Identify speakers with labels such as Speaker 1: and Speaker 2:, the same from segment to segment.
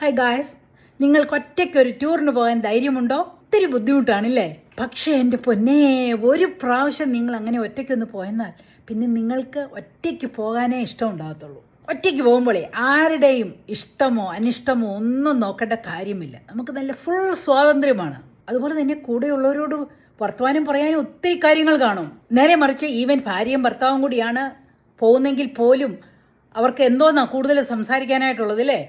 Speaker 1: Hi guys നിങ്ങൾക്ക് ഒറ്റയ്ക്ക് ഒരു ടൂറിന് പോകാൻ ധൈര്യമുണ്ടോ? ഒത്തിരി ബുദ്ധിമുട്ടാണല്ലേ? പക്ഷേ എന്റെ പൊന്നേ ഒരു പ്രാവശ്യം നിങ്ങൾ അങ്ങനെ ഒറ്റയ്ക്കൊന്ന് പോയെന്നാൽ പിന്നെ നിങ്ങൾക്ക് ഒറ്റയ്ക്ക് പോകാനേ ഇഷ്ടം ഉണ്ടാകത്തുള്ളൂ ഒറ്റയ്ക്ക് പോകുമ്പോഴേ ആരുടെയും ഇഷ്ടമോ അനിഷ്ടമോ ഒന്നും നോക്കേണ്ട കാര്യമില്ല. നമുക്ക് നല്ല ഫുൾ സ്വാതന്ത്ര്യമാണ്. അതുപോലെ തന്നെ കൂടെയുള്ളവരോട് വർത്തമാനം പറയാനും ഒത്തിരി കാര്യങ്ങൾ കാണും. നേരെ മറിച്ച് ഈവൻ ഭാര്യയും ഭർത്താവും കൂടിയാണ് പോകുന്നെങ്കിൽ പോലും അവർക്ക് എന്തോന്നാ കൂടുതൽ സംസാരിക്കാനായിട്ടുള്ളത് അല്ലേ?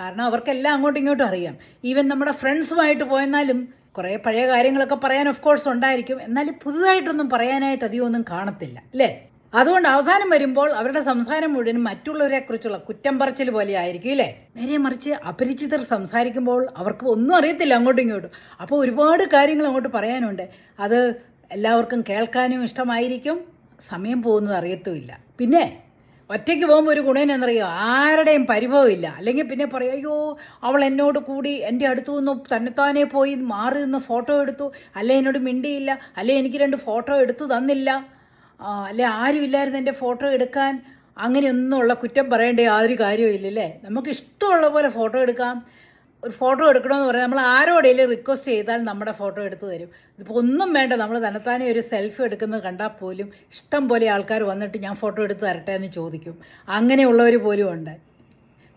Speaker 1: കാരണം അവർക്കെല്ലാം അങ്ങോട്ടും ഇങ്ങോട്ടും അറിയാം. ഈവൻ നമ്മുടെ ഫ്രണ്ട്സുമായിട്ട് പോയെന്നാലും കുറേ പഴയ കാര്യങ്ങളൊക്കെ പറയാൻ ഓഫ് കോഴ്സ് ഉണ്ടായിരിക്കും. എന്നാലും പുതുതായിട്ടൊന്നും പറയാനായിട്ട് അധികം ഒന്നും കാണത്തില്ല അല്ലേ? അതുകൊണ്ട് അവസാനം വരുമ്പോൾ അവരുടെ സംസാരം മുഴുവനും മറ്റുള്ളവരെ കുറിച്ചുള്ള കുറ്റം പറച്ചിൽ പോലെ ആയിരിക്കും ഇല്ലേ? നേരെ മറിച്ച് അപരിചിതർ സംസാരിക്കുമ്പോൾ അവർക്ക് ഒന്നും അറിയത്തില്ല അങ്ങോട്ടും ഇങ്ങോട്ടും. അപ്പോൾ ഒരുപാട് കാര്യങ്ങൾ അങ്ങോട്ട് പറയാനുണ്ട്. അത് എല്ലാവർക്കും കേൾക്കാനും ഇഷ്ടമായിരിക്കും. സമയം പോകുന്നത് അറിയത്തുമില്ല. പിന്നെ ഒറ്റയ്ക്ക് പോകുമ്പോൾ ഒരു ഗുണം എന്നറിയോ ആരുടെയും പരിഭവമില്ല അല്ലെങ്കിൽ പിന്നെ പറയും അയ്യോ അവൾ എന്നോട് കൂടി എന്റെ അടുത്തു നിന്ന് തന്നെത്താനെ പോയി മാറി നിന്ന് ഫോട്ടോ എടുത്തു. അല്ലെ എന്നോട് മിണ്ടിയില്ല. അല്ലെ എനിക്ക് രണ്ട് ഫോട്ടോ എടുത്തു തന്നില്ല. അല്ലെ ആരും ഇല്ലായിരുന്നു എന്റെ ഫോട്ടോ എടുക്കാൻ. അങ്ങനെയൊന്നുമുള്ള കുറ്റം പറയേണ്ട യാതൊരു കാര്യവും ഇല്ലല്ലേ നമുക്ക് ഇഷ്ടമുള്ള പോലെ ഫോട്ടോ എടുക്കാം. ഒരു ഫോട്ടോ എടുക്കണമെന്ന് പറഞ്ഞാൽ നമ്മൾ ആരോടെങ്കിലും റിക്വസ്റ്റ് ചെയ്താൽ നമ്മുടെ ഫോട്ടോ എടുത്തു തരും. ഇതിപ്പോൾ ഒന്നും വേണ്ട നമ്മൾ തന്നെത്താനെ ഒരു സെൽഫി എടുക്കുന്നത് കണ്ടാൽ പോലും ഇഷ്ടം പോലെ ആൾക്കാർ വന്നിട്ട് ഞാൻ ഫോട്ടോ എടുത്ത് തരട്ടെ എന്ന് ചോദിക്കും. അങ്ങനെയുള്ളവർ പോലും ഉണ്ട്.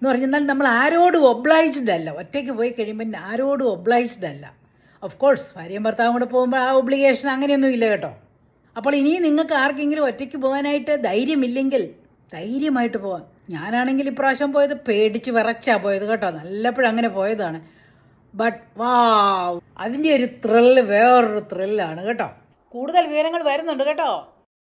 Speaker 1: എന്ന് പറഞ്ഞാൽ നമ്മൾ ആരോടും ഒബ്ലൈസ്ഡ് അല്ല. ഒറ്റയ്ക്ക് പോയി കഴിയുമ്പോൾ ആരോടും ഒബ്ലൈസ്ഡ് അല്ല. ഓഫ് കോഴ്സ് ഭാര്യയും ഭർത്താവും കൂടെ പോകുമ്പോൾ ആ ഒബ്ലിഗേഷൻ അങ്ങനെയൊന്നും ഇല്ല കേട്ടോ. അപ്പോൾ ഇനി നിങ്ങൾക്ക് ആർക്കെങ്കിലും ഒറ്റയ്ക്ക് പോകാനായിട്ട് ധൈര്യമില്ലെങ്കിൽ ധൈര്യമായിട്ട് പോവാം ഞാനാണെങ്കിൽ ഇപ്രാവശ്യം പോയത് പേടിച്ച് വിറച്ചാ പോയത് കേട്ടോ. നല്ലപ്പോഴും അങ്ങനെ പോയതാണ്. ബട്ട് വാ അതിന്റെ ഒരു ത്രില്ല് വേറൊരു ത്രില്ലാണ് കേട്ടോ. കൂടുതൽ വിവരങ്ങൾ വരുന്നുണ്ട് കേട്ടോ.